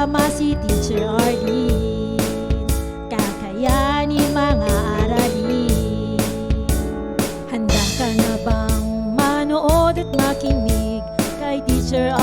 kasama si Teacher Arlene Kakayanin mga aralin Handa ka na bang manood at makinig kay Teacher Arlene?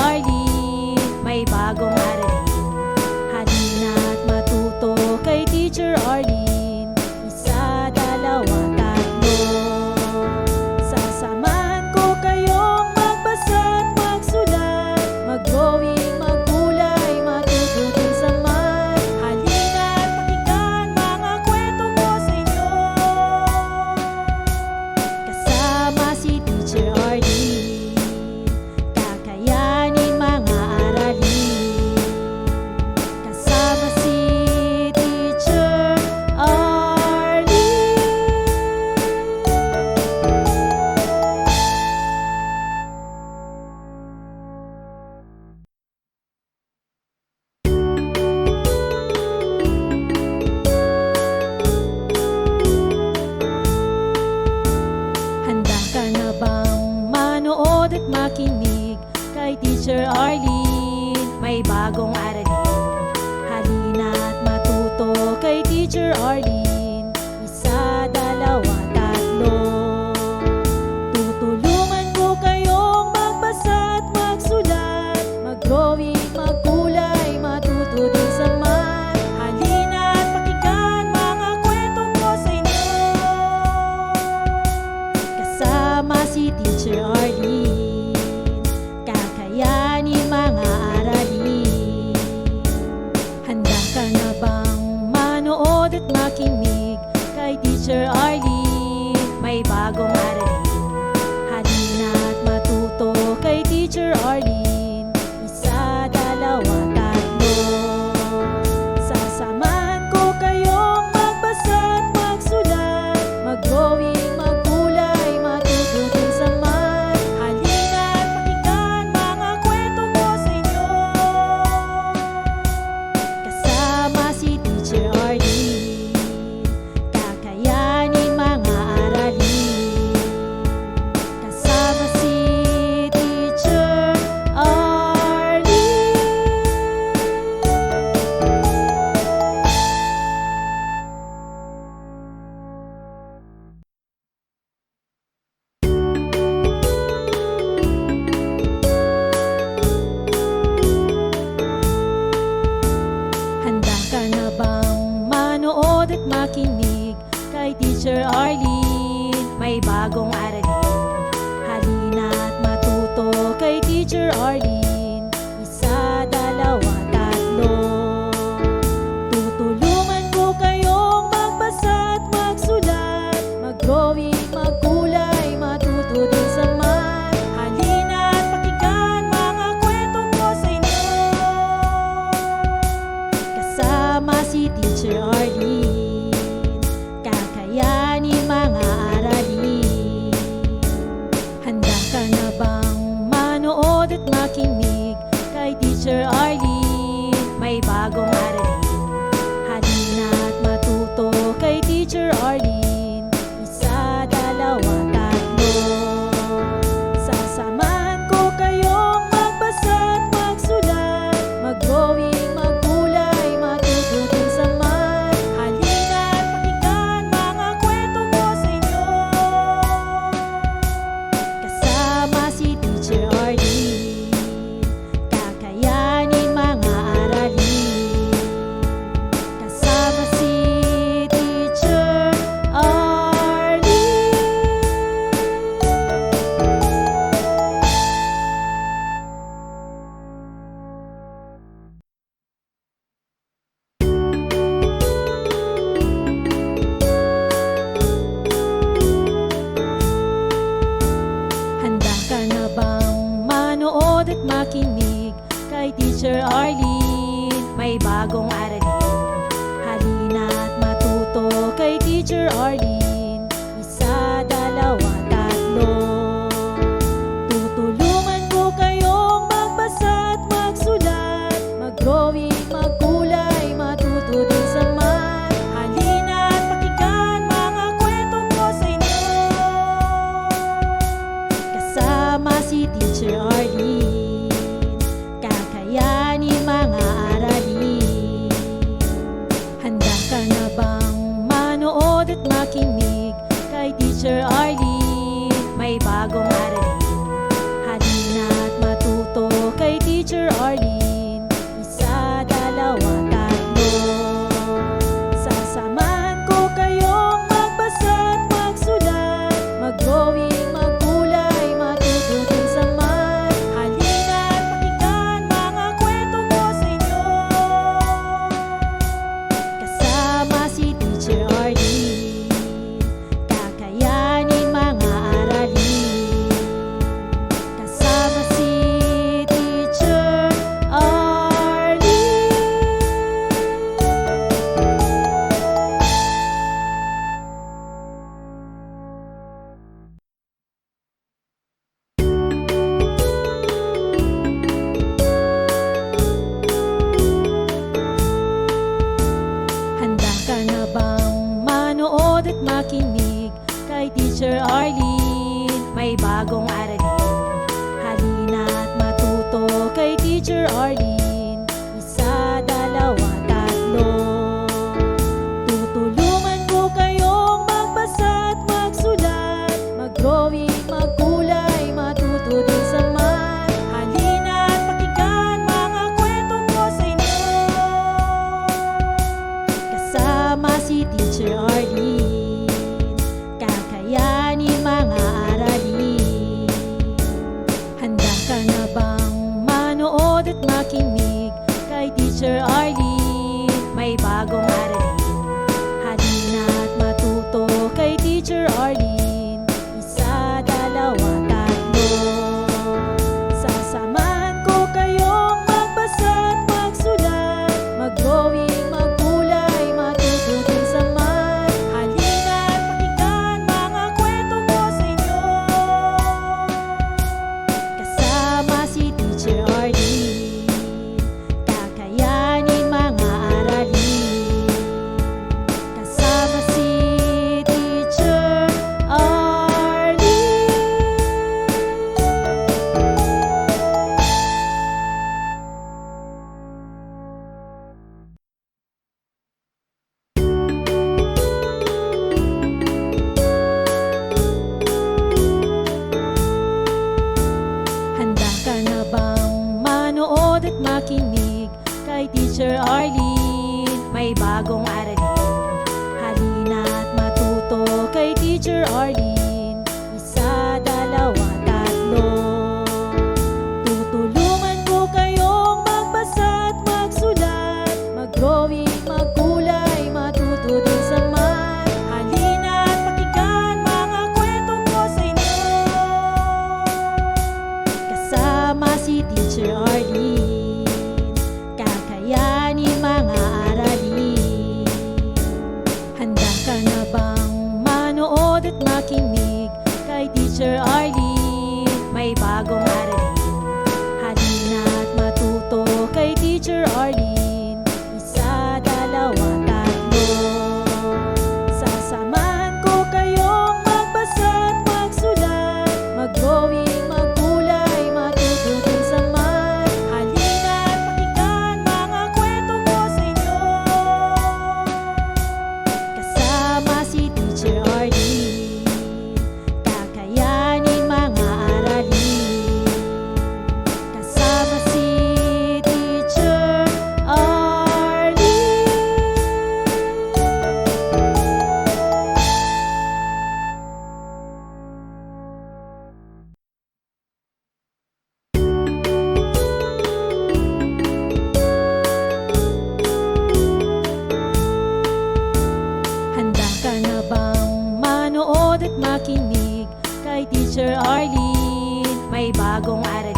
makinig kay Teacher Arlene. May bagong aral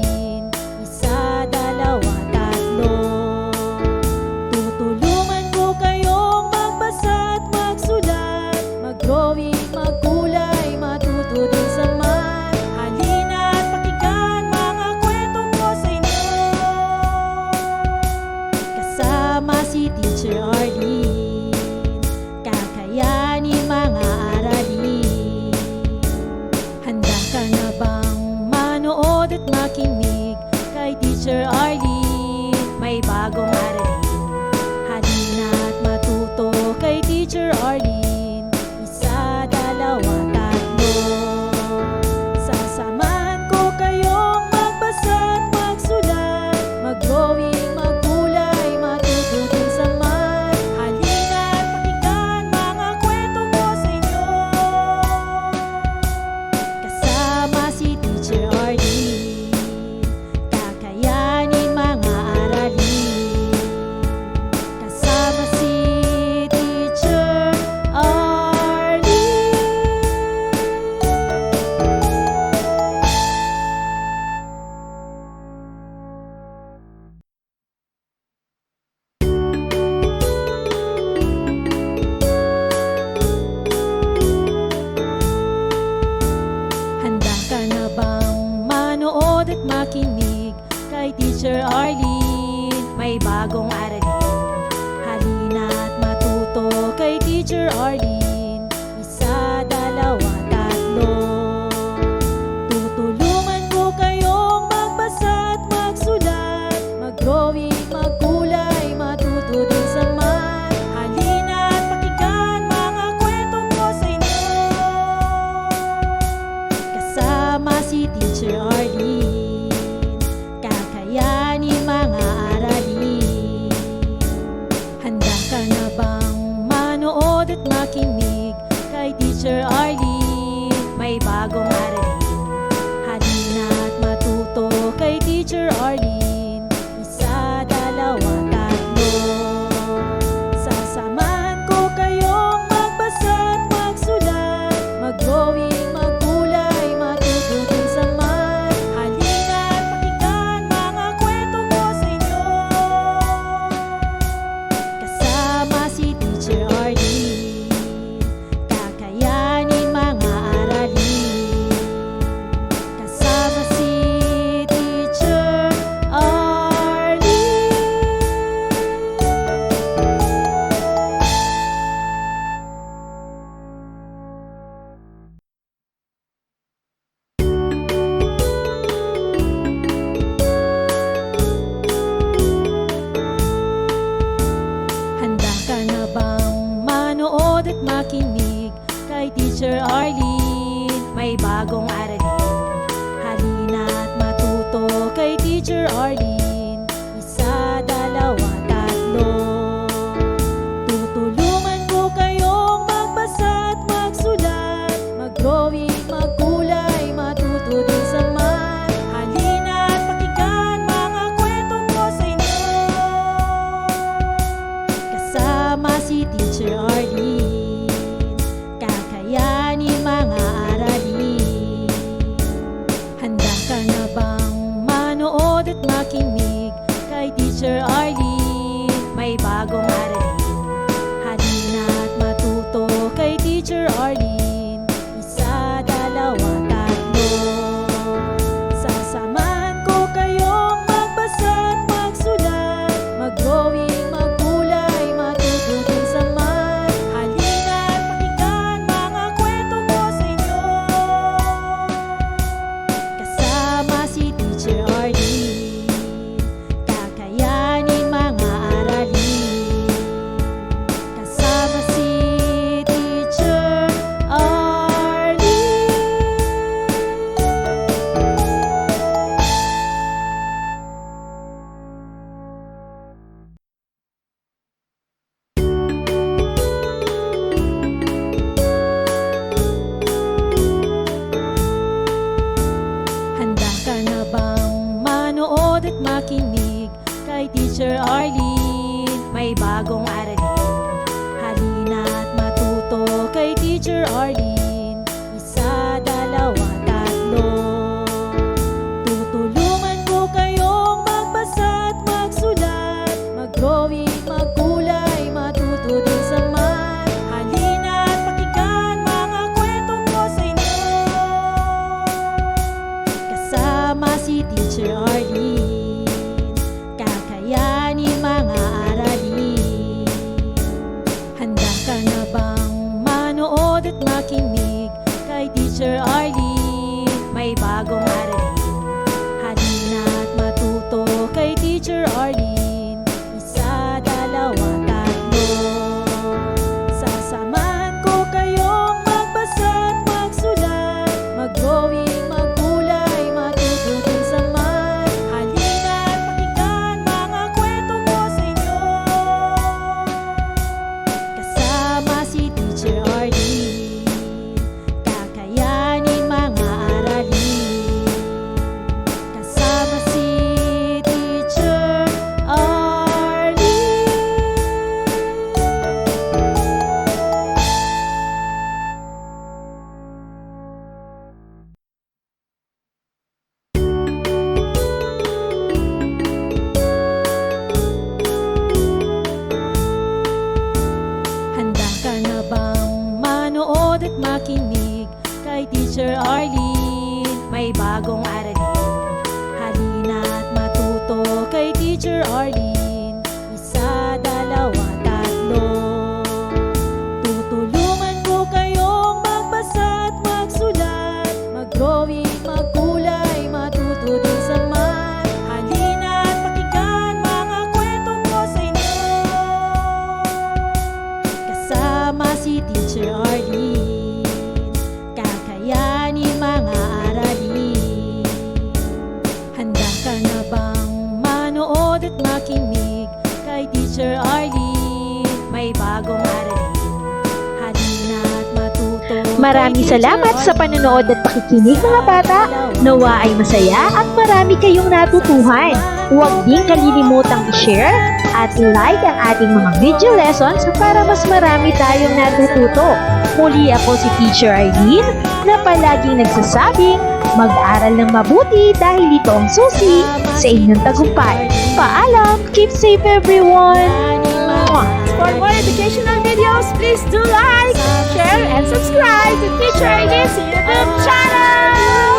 Kay Teacher Arlene. Maraming salamat sa panonood at pakikinig mga bata. Nawa ay masaya at marami kayong natutuhan. Huwag din kalilimutang i-share at like ang ating mga video lessons para mas marami tayong natututo. Muli ako si Teacher Eileen na palaging nagsasabing mag-aral ng mabuti dahil ito ang susi sa inyong tagumpay. Paalam! Keep safe everyone! For more educational videos, videos, please do like, share and subscribe to Teacher English YouTube channel!